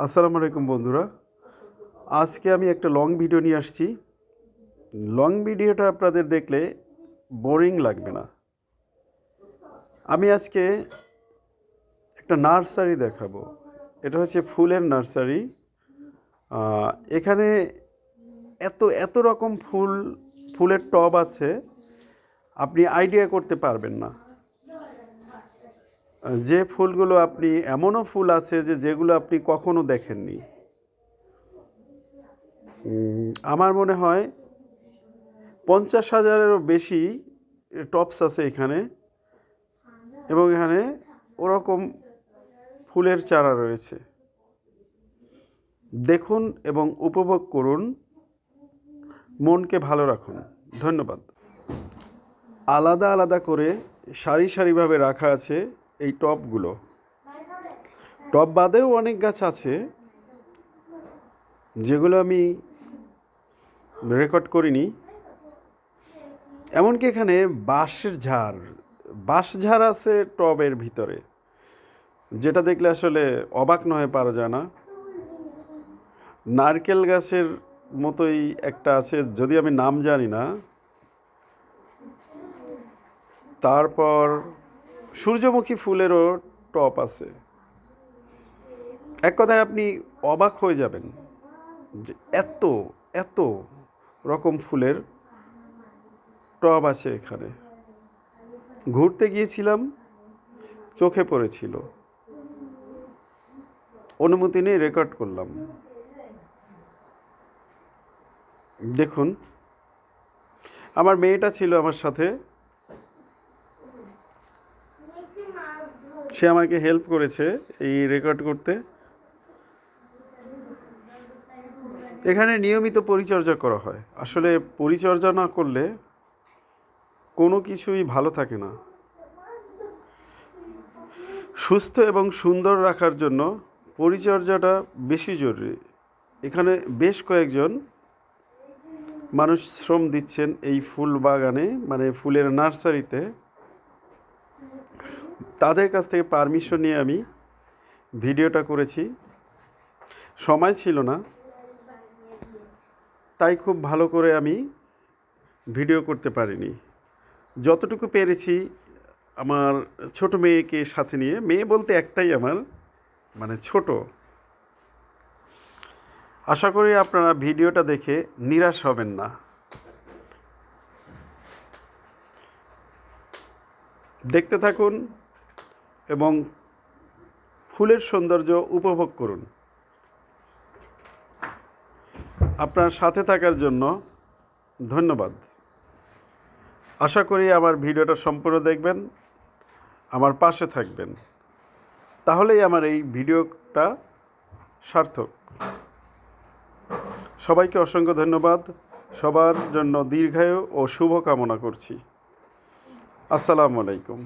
আসসালামু আলাইকুম বন্ধুরা। আজকে আমি একটা লং ভিডিও নিয়ে আসছি। লং ভিডিওটা আপনাদের দেখলে বোরিং লাগবে না। আমি আজকে একটা নার্সারি দেখাবো। এটা হচ্ছে ফুলের নার্সারি। এখানে এত এত রকম ফুল, ফুলের টব আছে। আপনি আইডিয়া করতে পারবেন না। যে ফুলগুলো আপনি, এমনও ফুল আছে যে যেগুলো আপনি কখনো দেখেননি। আমার মনে হয় পঞ্চাশ হাজারেরও বেশি টপস আছে এখানে। এবং এখানে ওরকম ফুলের চারা রয়েছে। দেখুন এবং উপভোগ করুন। মনকে ভালো রাখুন। ধন্যবাদ। আলাদা আলাদা করে সারি সারিভাবে রাখা আছে। এই টবগুলো টব বাদেও অনেক গাছ আছে যেগুলো আমি রেকর্ড করিনি। এমনকি এখানে বাঁশের ঝাড়, বাঁশ ঝাড় আছে টবের ভিতরে। যেটা দেখলে আসলে অবাক নয়, পারা যায় না। নারকেল গাছের মতোই একটা আছে, যদি আমি নাম জানি না। তারপর সূর্যমুখী ফুলেরও টপ আছে। এক কথায় আপনি অবাক হয়ে যাবেন যে এত এত রকম ফুলের টব আছে এখানে। ঘুরতে গিয়েছিলাম, চোখে পড়েছিল। অনুমতি নিয়ে রেকর্ড করলাম। দেখুন, আমার মেয়েটা ছিল আমার সাথে সে আমাকে হেল্প করেছে এই রেকর্ড করতে। এখানে নিয়মিত পরিচর্যা করা হয়। আসলে পরিচর্যা না করলে কোনো কিছুই ভালো থাকে না। সুস্থ এবং সুন্দর রাখার জন্য পরিচর্যাটা বেশি জরুরি। এখানে বেশ কয়েকজন মানুষ শ্রম দিচ্ছেন এই ফুল বাগানে মানে ফুলের নার্সারিতে। তাদের কাছ থেকে পারমিশন নিয়ে আমি ভিডিওটা করেছি। সময় ছিল না। তাই খুব ভালো করে আমি ভিডিও করতে পারিনি। যতটুকু পেরেছি আমার ছোট মেয়েকে সাথে নিয়ে, মেয়ে বলতে একটাই আমার মানে ছোট। আশা করি আপনারা ভিডিওটা দেখে নিরাশ হবেন না। দেখতে থাকুন। এবং ফুলের সৌন্দর্য উপভোগ করুন। আপনার সাথে থাকার জন্য ধন্যবাদ। আশা করি আমার ভিডিওটা সম্পূর্ণ দেখবেন, আমার পাশে থাকবেন। তাহলেই আমার এই ভিডিওটা সার্থক। সবাইকে অসংখ্য ধন্যবাদ। সবার জন্য দীর্ঘায়ু ও শুভ কামনা করছি। আসসালামু আলাইকুম।